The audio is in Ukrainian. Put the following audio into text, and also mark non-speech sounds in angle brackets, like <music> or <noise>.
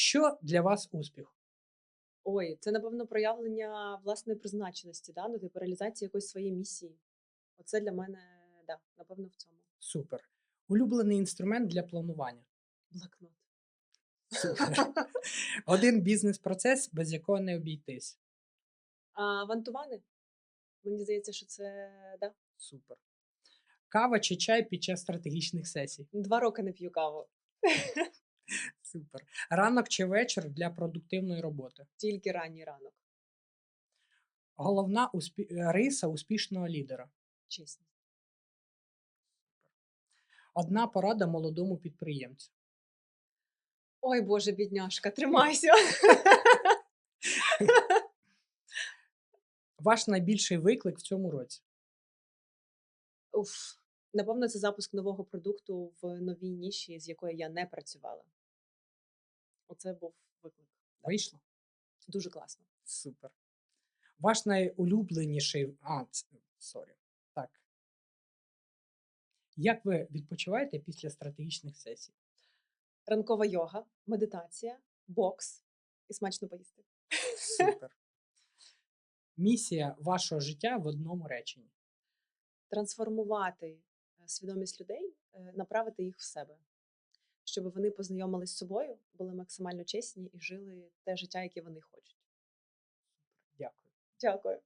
Що для вас успіх? Ой, це, напевно, проявлення власної призначеності, да? ну, типу, реалізація якоїсь своєї місії. Оце для мене, да, напевно, в цьому. Супер. Улюблений інструмент для планування. Блокнот. Супер. <laughs> <laughs> Один бізнес-процес, без якого не обійтись. А вантувани? Мені здається, що це да. Супер. Кава чи чай під час стратегічних сесій. Два роки не п'ю каву. <laughs> Супер. Ранок чи вечір для продуктивної роботи. Тільки ранній ранок. Головна успі... риса успішного лідера. Чесно. Одна порада молодому підприємцю. Ой, Боже, бідняшка, тримайся. <laughs> Ваш найбільший виклик в цьому році. Уф. Напевно, це запуск нового продукту в новій ніші, з якою я не працювала. Оце був виклик. Вийшло? Дуже класно. Супер. Ваш найулюбленіший. А, сорі. Так. Як ви відпочиваєте після стратегічних сесій? Ранкова йога, медитація, бокс і смачно поїсти. Супер. <laughs> Місія вашого життя в одному реченні. Трансформувати е, свідомість людей, е, направити їх в себе, щоб вони познайомились з собою, були максимально чесні і жили те життя, яке вони хочуть. Дякую. Дякую.